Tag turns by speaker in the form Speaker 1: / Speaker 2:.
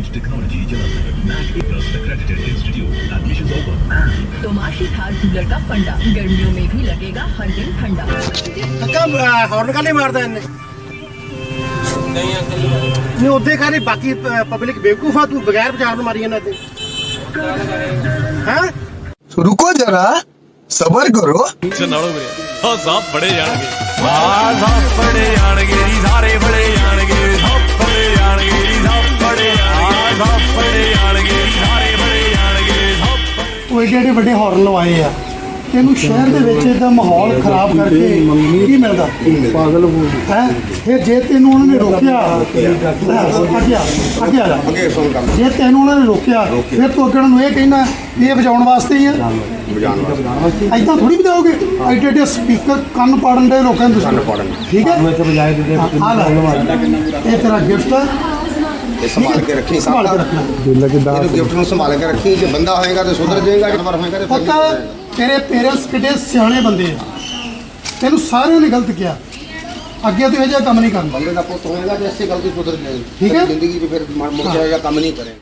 Speaker 1: Advanced Technology Jalandhar. NAC A Plus accredited institute. Admissions open.
Speaker 2: तोमाशी Thar cooler का फंडा गर्मियों में भी लगेगा हर दिन ठंडा
Speaker 3: ਕਾਕਾ ਹੌਰਨ ਕਾਲੇ ਮਾਰਦਾ ਇਹਨੇ ਨਹੀਂ ਉਹਦੇ ਕਾਰੇ ਬਾਕੀ ਪਬਲਿਕ ਬੇਵਕੂਫ ਆ ਤੂੰ ਬਗੈਰ ਬਾਜ਼ਾਰ ਨੂੰ ਮਾਰੀ ਜਾਂਦਾ ਤੇ ਹਾਂ
Speaker 4: रुको जरा सबर करो
Speaker 5: ਨਾਲੋਂ ਵੀਰੇ ਹਾਂ ਸਾਹ ਫੜੇ ਜਾਣਗੇ ਆਹ ਸਾਹ ਫੜੇ ਜਾਣਗੇ ਜੀ ਸਾਰੇ
Speaker 6: ਏਡੇ ਏਡੇ ਵੱਡੇ ਹੌਰਨ ਲਵਾਏ ਆ। ਤੈਨੂੰ ਸ਼ਹਿਰ ਦੇ ਵਿੱਚ ਇਹਦਾ ਮਾਹੌਲ ਖਰਾਬ ਕਰਕੇ ਕੀ ਮਿਲਦਾ? ਪਾਗਲ ਹੋ ਹੈ? ਫਿਰ ਜੇ ਤੈਨੂੰ ਉਹਨਾਂ ਨੇ ਰੋਕਿਆ ਅੱਗੇ ਆ ਅੱਗੇ ਆ ਜਾ। ਜੇ ਤੈਨੂੰ ਉਹਨਾਂ ਨੇ ਰੋਕਿਆ ਫਿਰ ਤੂੰ ਅੱਗੇ ਉਹਨਾਂ ਨੂੰ ਇਹ ਕਹਿਣਾ ਵੀ ਇਹ ਵਜਾਉਣ ਵਾਸਤੇ ਹੀ ਆ। ਵਜਾਉਣ ਵਾਸਤੇ। ਐਦਾਂ ਥੋੜੀ ਵਜਾਓਗੇ? ਐਡੇ ਐਡੇ ਸਪੀਕਰ ਕੰਨ ਪਾੜਨ ਦੇ ਲੋਕਾਂ ਨੂੰ ਕੰਨ ਪਾੜਨ। ਠੀਕ ਹੈ? ਮੈਂ ਤੇ ਵਜਾਏ ਦੇ ਆ ਲੈ। ਇਹ ਤੇਰਾ ਗਿਫਟ ਹੈ
Speaker 7: ਇਹ ਸੰਭਾਲ ਕੇ ਰੱਖੀ ਸਭ
Speaker 6: ਸੰਭਾਲ ਕੇ ਰੱਖਣਾ
Speaker 7: ਇਹਨੂੰ ਗਿਫਟ ਨੂੰ ਸੰਭਾਲ ਕੇ ਰੱਖੀ ਜੇ ਬੰਦਾ ਹੋਏਗਾ ਤੇ ਸੁਧਰ ਜਾਏਗਾ ਜੇ ਮਰ ਹੋਏਗਾ ਤੇ ਫਿਰ
Speaker 6: ਪਤਾ। ਤੇਰੇ ਪੇਰੈਂਟਸ ਕਿੱਡੇ ਸਿਆਣੇ ਬੰਦੇ ਆ। ਤੈਨੂੰ ਸਾਰਿਆਂ ਨੇ ਗਲਤ ਕਿਹਾ। ਅੱਗੇ ਤੂੰ ਇਹ ਜਿਹਾ ਕੰਮ ਨਹੀਂ ਕਰਨਾ।
Speaker 7: ਬੰਦੇ ਦਾ ਪੁੱਤ ਹੋਏਗਾ ਤੇ ਐਸੀ ਗਲਤੀ ਸੁਧਰ ਜਾਏਗੀ।
Speaker 6: ਠੀਕ ਹੈ।
Speaker 7: ਜ਼ਿੰਦਗੀ 'ਚ ਫਿਰ ਮੁੜ ਜਾਏਗਾ ਕੰਮ ਨਹੀਂ ਕਰੇ।